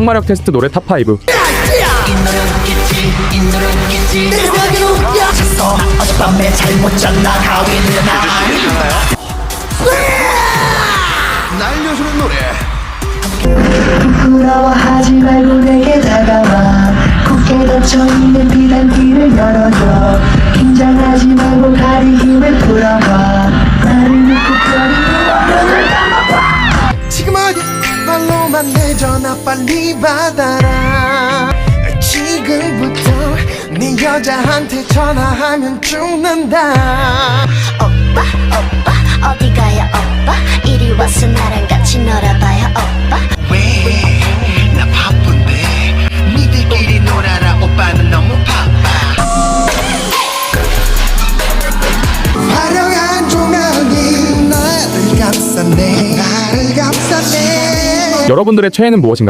항마력 테스트 노래 탑5 어젯밤에 잘못 잤나 가위는 날려주는 노래. 부끄러워하지 말고 내게 다가와. 굳게 닫혀있는 비단길을 열어줘 어디 말로만 내 전화 빨리 받아라. 지금부터 네 여자한테 전화하면 죽는다. 오빠 오빠 어디 가요 오빠? 이리 와서 나랑 여러분들의 최애는 무엇인가요?